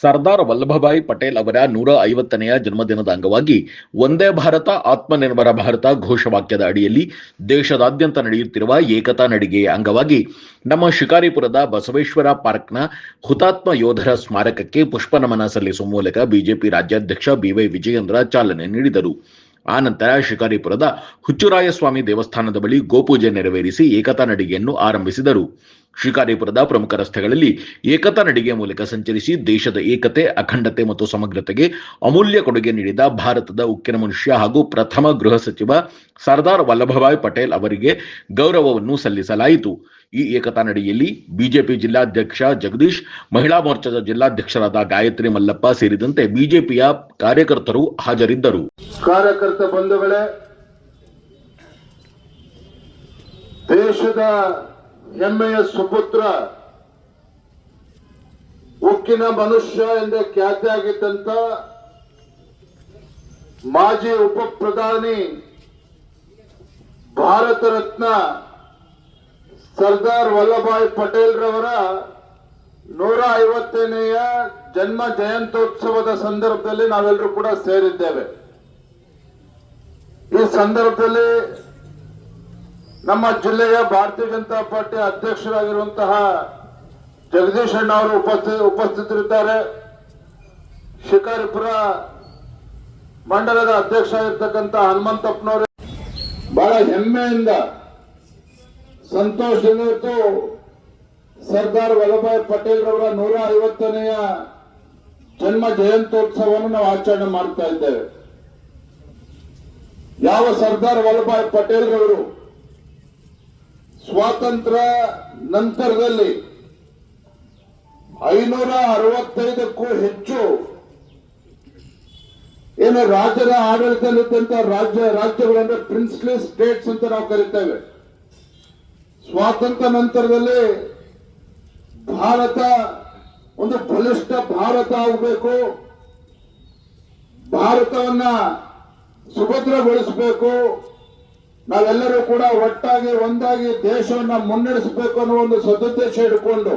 ಸರ್ದಾರ್ ವಲ್ಲಭಭಾಯಿ ಪಟೇಲ್ ಅವರ ನೂರ ಐವತ್ತನೆಯ ಜನ್ಮದಿನದ ಅಂಗವಾಗಿ ಒಂದೇ ಭಾರತ, ಆತ್ಮನಿರ್ಭರ ಭಾರತ ಘೋಷವಾಕ್ಯದ ಅಡಿಯಲ್ಲಿ ದೇಶದಾದ್ಯಂತ ನಡೆಯುತ್ತಿರುವ ಏಕತಾ ನಡಿಗೆಯ ಅಂಗವಾಗಿ ನಮ್ಮ ಶಿಕಾರಿಪುರದ ಬಸವೇಶ್ವರ ಪಾರ್ಕ್ನ ಹುತಾತ್ಮ ಯೋಧರ ಸ್ಮಾರಕಕ್ಕೆ ಪುಷ್ಪ ನಮನ ಸಲ್ಲಿಸುವ ಮೂಲಕ ಬಿಜೆಪಿ ರಾಜ್ಯಾಧ್ಯಕ್ಷ ಬಿವೈ ವಿಜಯೇಂದ್ರ ಚಾಲನೆ ನೀಡಿದರು. ಆನಂತರ ಶಿಕಾರಿಪುರದ ಹುಚ್ಚುರಾಯಸ್ವಾಮಿ ದೇವಸ್ಥಾನದ ಬಳಿ ಗೋಪೂಜೆ ನೆರವೇರಿಸಿ ಏಕತಾ ನಡಿಗೆಯನ್ನು ಆರಂಭಿಸಿದರು. ಶಿಕಾರಿಪುರದ ಪ್ರಮುಖ ರಸ್ತೆಗಳಲ್ಲಿ ಏಕತಾ ನಡಿಗೆ ಮೂಲಕ ಸಂಚರಿಸಿ ದೇಶದ ಏಕತೆ, ಅಖಂಡತೆ ಮತ್ತು ಸಮಗ್ರತೆಗೆ ಅಮೂಲ್ಯ ಕೊಡುಗೆ ನೀಡಿದ ಭಾರತದ ಉಕ್ಕಿನ ಮನುಷ್ಯ ಹಾಗೂ ಪ್ರಥಮ ಗೃಹ ಸಚಿವ ಸರ್ದಾರ್ ವಲ್ಲಭಭಾಯ್ ಪಟೇಲ್ ಅವರಿಗೆ ಗೌರವವನ್ನು ಸಲ್ಲಿಸಲಾಯಿತು. ಈ ಏಕತಾ ನಡೆಯಲ್ಲಿ ಬಿಜೆಪಿ ಜಿಲ್ಲಾಧ್ಯಕ್ಷ ಜಗದೀಶ್, ಮಹಿಳಾ ಮೋರ್ಚಾದ ಜಿಲ್ಲಾಧ್ಯಕ್ಷರಾದ ಗಾಯತ್ರಿ ಮಲ್ಲಪ್ಪ ಸೇರಿದಂತೆ ಬಿಜೆಪಿಯ ಕಾರ್ಯಕರ್ತರು ಹಾಜರಿದ್ದರು. ಕಾರ್ಯಕರ್ತ ಬಂಧುಗಳೇ, ದೇಶದ ಹೆಮ್ಮೆಯ ಸುಪುತ್ರ. ಉಕ್ಕಿನ ಮನುಷ್ಯ ಎಂದೇ ಖ್ಯಾತಿಯಾಗಿದ್ದಂತ ಮಾಜಿ ಉಪ ಪ್ರಧಾನಿ ಭಾರತ ರತ್ನ ಸರ್ದಾರ್ ವಲ್ಲಭಾಯ್ ಪಟೇಲ್ ರವರ ನೂರ ಐವತ್ತನೆಯ ಜನ್ಮ ಜಯಂತ್ಯೋತ್ಸವದ ಸಂದರ್ಭದಲ್ಲಿ ನಾವೆಲ್ಲರೂ ಕೂಡ ಸೇರಿದ್ದೇವೆ. ಈ ಸಂದರ್ಭದಲ್ಲಿ ನಮ್ಮ ಜಿಲ್ಲೆಯ ಭಾರತೀಯ ಜನತಾ ಪಾರ್ಟಿ ಅಧ್ಯಕ್ಷರಾಗಿರುವಂತಹ ಜಗದೀಶ್ ಅಣ್ಣ ಅವರು ಉಪಸ್ಥಿತ ಉಪಸ್ಥಿತರಿದ್ದಾರೆ. ಶಿಕಾರಿಪುರ ಮಂಡಲದ ಅಧ್ಯಕ್ಷ ಆಗಿರ್ತಕ್ಕಂಥ ಹನುಮಂತಪ್ಪನವರು, ಬಹಳ ಹೆಮ್ಮೆಯಿಂದ ಸಂತೋಷದಿಂದ ಇವತ್ತು ಸರ್ದಾರ್ ವಲ್ಲಭಾಯ್ ಪಟೇಲ್ ರವರ ನೂರ ಐವತ್ತನೆಯ ಜನ್ಮ ಜಯಂತ್ಯೋತ್ಸವವನ್ನು ನಾವು ಆಚರಣೆ ಮಾಡ್ತಾ ಇದ್ದೇವೆ. ಯಾವ ಸರ್ದಾರ್ ವಲ್ಲಭಾಯ್ ಪಟೇಲ್ ರವರು ಸ್ವಾತಂತ್ರ್ಯ ನಂತರದಲ್ಲಿ ಐನೂರ ಅರವತ್ತೈದಕ್ಕೂ ಹೆಚ್ಚು ಏನು ರಾಜ್ಯದ ಆಡಳಿತದಲ್ಲಿದ್ದಂತ ರಾಜ್ಯ ರಾಜ್ಯಗಳಂದ್ರೆ ಪ್ರಿನ್ಸ್ಲಿ ಸ್ಟೇಟ್ಸ್ ಅಂತ ನಾವು ಕರಿತೇವೆ. ಸ್ವಾತಂತ್ರ್ಯ ನಂತರದಲ್ಲಿ ಭಾರತ, ಒಂದು ಬಲಿಷ್ಠ ಭಾರತ ಆಗಬೇಕು. ಭಾರತವನ್ನ ಸುಭದ್ರಗೊಳಿಸಬೇಕು. ನಾವೆಲ್ಲರೂ ಕೂಡ ಒಟ್ಟಾಗಿ, ಒಂದಾಗಿ ದೇಶವನ್ನ ಮುನ್ನಡೆಸಬೇಕು ಅನ್ನೋ ಒಂದು ಸದುದ್ದೇಶ ಇಟ್ಕೊಂಡು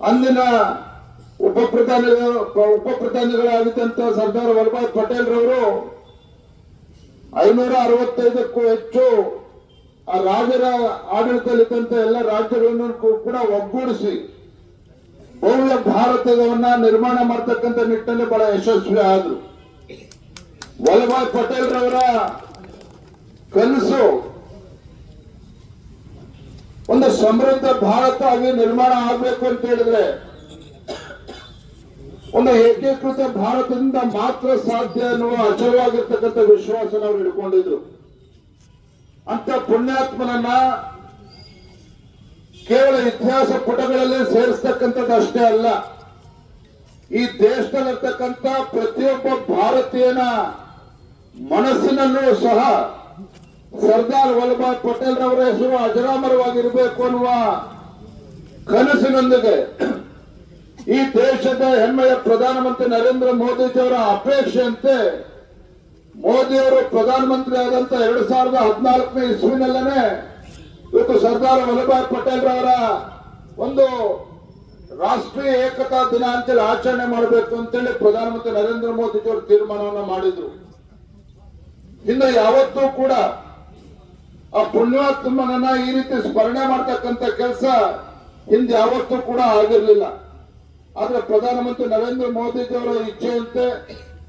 ಅಂದಿನ ಉಪ ಪ್ರಧಾನಿ ಉಪ ಪ್ರಧಾನಿಗಳಾಗಿದ್ದಂತ ಸರ್ದಾರ್ ವಲ್ಲಭಾಯ್ ಪಟೇಲ್ ರವರು ಐನೂರ ಅರವತ್ತೈದಕ್ಕೂ ಹೆಚ್ಚು ಆ ರಾಜರ ಆಡಳಿತದಲ್ಲಿದ್ದಂತ ಎಲ್ಲ ರಾಜ್ಯಗಳನ್ನು ಕೂಡ ಒಗ್ಗೂಡಿಸಿ ಭವ್ಯ ಭಾರತವನ್ನ ನಿರ್ಮಾಣ ಮಾಡ್ತಕ್ಕಂಥ ನಿಟ್ಟಿನಲ್ಲಿ ಬಹಳ ಯಶಸ್ವಿ ಆದ್ರು. ವಲ್ಲಭಾಯ್ ಪಟೇಲ್ ರವರ ಕನಸು ಒಂದು ಸಮೃದ್ಧ ಭಾರತ ಆಗಿ ನಿರ್ಮಾಣ ಆಗಬೇಕು ಅಂತ ಹೇಳಿದ್ರೆ, ಒಂದು ಏಕೀಕೃತ ಭಾರತದಿಂದ ಮಾತ್ರ ಸಾಧ್ಯ ಅನ್ನುವ ಅಚಲವಾಗಿರ್ತಕ್ಕಂಥ ವಿಶ್ವಾಸ ನಾವು ಇಟ್ಕೊಂಡಿದ್ರು ಅಂತ ಪುಣ್ಯಾತ್ಮನನ್ನ ಕೇವಲ ಇತಿಹಾಸ ಪುಟಗಳಲ್ಲಿ ಸೇರಿಸ್ತಕ್ಕಂಥದ್ದು ಅಷ್ಟೇ ಅಲ್ಲ, ಈ ದೇಶದಲ್ಲಿರ್ತಕ್ಕಂಥ ಪ್ರತಿಯೊಬ್ಬ ಭಾರತೀಯನ ಮನಸ್ಸಿನಲ್ಲೂ ಸಹ ಸರ್ದಾರ್ ವಲ್ಲಭಾಯ್ ಪಟೇಲ್ ರವರ ಹೆಸರು ಅಜರಾಮರವಾಗಿರಬೇಕು ಅನ್ನುವ ಕನಸಿನೊಂದಿಗೆ ಈ ದೇಶದ ಹೆಮ್ಮೆಯ ಪ್ರಧಾನಮಂತ್ರಿ ನರೇಂದ್ರ ಮೋದಿಜಿಯವರ ಅಪೇಕ್ಷೆಯಂತೆ ಮೋದಿಯವರು ಪ್ರಧಾನಮಂತ್ರಿ ಆದಂತ ಎರಡು ಸಾವಿರದ ಹದಿನಾಲ್ಕನೇ ಇಸ್ವಿನಲ್ಲೇ ಇವತ್ತು ಸರ್ದಾರ್ ವಲ್ಲಭಾಯ್ ಪಟೇಲ್ ರವರ ಒಂದು ರಾಷ್ಟ್ರೀಯ ಏಕತಾ ದಿನ ಅಂತೇಳಿ ಆಚರಣೆ ಮಾಡಬೇಕು ಅಂತೇಳಿ ಪ್ರಧಾನಮಂತ್ರಿ ನರೇಂದ್ರ ಮೋದಿಜಿಯವರು ತೀರ್ಮಾನವನ್ನು ಮಾಡಿದ್ರು. ಇನ್ನು ಯಾವತ್ತೂ ಕೂಡ ಆ ಪುಣ್ಯಾತ್ಮನನ್ನ ಈ ರೀತಿ ಸ್ಮರಣೆ ಮಾಡ್ತಕ್ಕಂಥ ಕೆಲಸ ಹಿಂದೆ ಯಾವತ್ತೂ ಕೂಡ ಆಗಿರಲಿಲ್ಲ. ಆದ್ರೆ ಪ್ರಧಾನಮಂತ್ರಿ ನರೇಂದ್ರ ಮೋದಿಜಿಯವರ ಇಚ್ಛೆಯಂತೆ